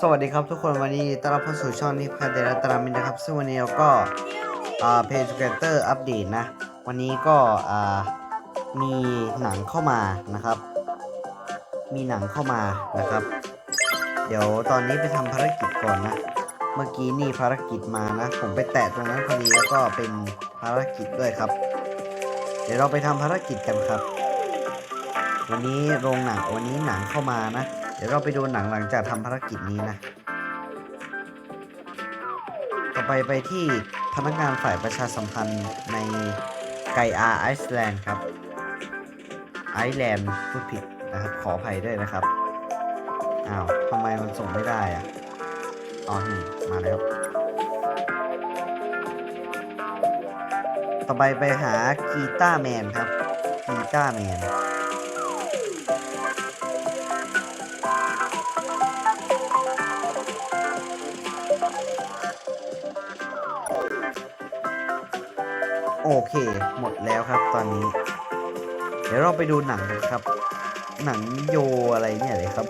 สวัสดีครับทุกคนวันนี้ต้อนรับเข้าสู่ช่องนิพาเดรัตรามินนะครับซึ่งวันนี้เราก็อ่าเพจเกเตอร์อัปเดตนะ วันนี้ก็อ่ามีหนังเข้ามานะครับ มีหนังเข้ามานะครับ เดี๋ยวตอนนี้ไปทำภารกิจก่อนนะ เมื่อกี้นี่ภารกิจมานะ ผมไปแตะตรงนั้นพอดีแล้วก็เป็นภารกิจด้วยครับ เดี๋ยวเราไปทำภารกิจกันครับ วันนี้โรงหนังวันนี้หนังเข้ามานะ ดี๋ยวเราไปดูหนังหลังจากทำภารกิจนี้นะ ต่อไปไปที่พนักงานฝ่ายประชาสัมพันธ์ในไกอาไอซ์แลนด์ครับ ไอซ์แลนด์พูดผิดนะครับ ขออภัยด้วยนะครับ อ้าวทำไมมันส่งไม่ได้อะอ๋อนี่มาแล้ว ต่อไปไปหากีตาร์แมนครับกีตาร์แมน โอเค หมดแล้วครับตอนนี้ เดี๋ยวเราไปดูหนังครับ หนังโยอะไรเนี่ยเลยครับ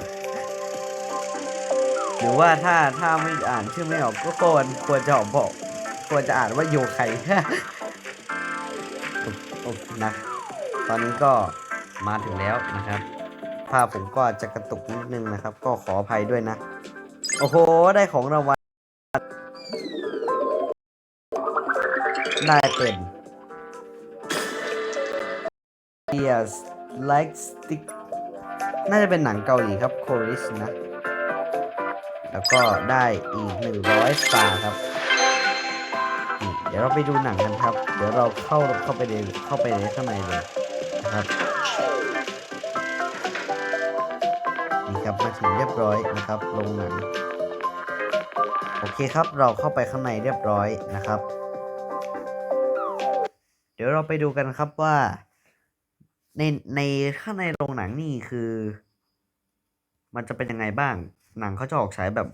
หรือว่าถ้าถ้าไม่อ่านชื่อไม่ออกก็ควรควรจะออกบอกควรจะอ่านว่าโยใครโอเคนะ ตอนนี้ก็มาถึงแล้วนะครับ ภาพผมก็จะกระตุกนิดนึงนะครับ ก็ขออภัยด้วยนะ โอ้โห ได้ของรางวัลได้เป็น Yes like stick น่าจะเป็นหนังเกาหลีครับ c o r i s นะ แล้วก็ได้อีก 100สตาร์ครับ เดี๋ยวเราไปดูหนังกันครับ เดี๋ยวเราเข้าเข้าไปในเข้าไปในข้างในเลยนะครับ นี่ครับมาถึงเรียบร้อยนะครับโรงหนัง โอเคครับเราเข้าไปข้างในเรียบร้อยนะครับ เดี๋ยวเราไปดูกันครับว่า ในในข้างในโรงหนังนี่คือ มันจะเป็นยังไงบ้าง หนังเขาจะออกฉายแบบ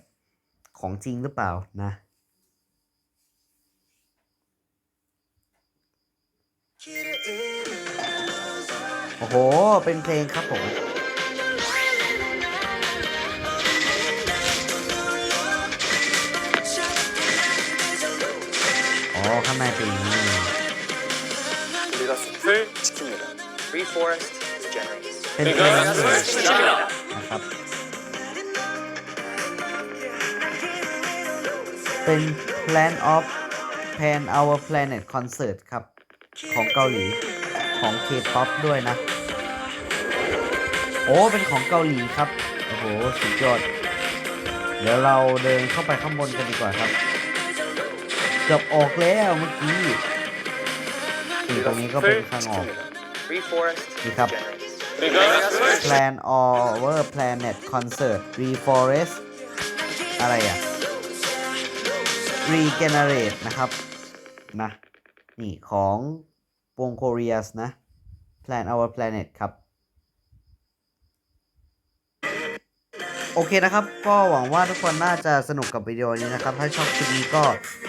ของจริงหรือเปล่านะ โอ้โห เป็นเพลงครับผมอ๋อข้างในเป็นอย่างนี้ reforest Generates. ป็นเอลนะครับ เป็น Plan of Pan Our Planet Concert ครับ ของเกาหลีของ K-POP ด้วยนะ โอ้ เป็นของเกาหลีครับ โอ้โห สุดยอด เดี๋ยวเราเดินเข้าไปข้างบนกันดีกว่าครับ เกือบออกแล้วเมื่อกี้ตรงนี้ก็เป็นทางออก นี่ครับ Plan over planet concert reforest อะไรอะ regenerate นะครับนะนี่ของวง Koreas นะ Plan our planet ครับ โอเคนะครับ ก็หวังว่าทุกคนน่าจะสนุกกับวิดีโอนี้นะครับ ถ้าชอบคลิปนี้ก็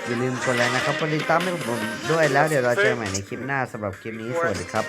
อย่าลืมกดไลค์นะครับกดติดตามให้ผมด้วยแล้วเดี๋ยวเราเจอใหม่ในคลิปหน้าสำหรับคลิปนี้สวัสดีครับ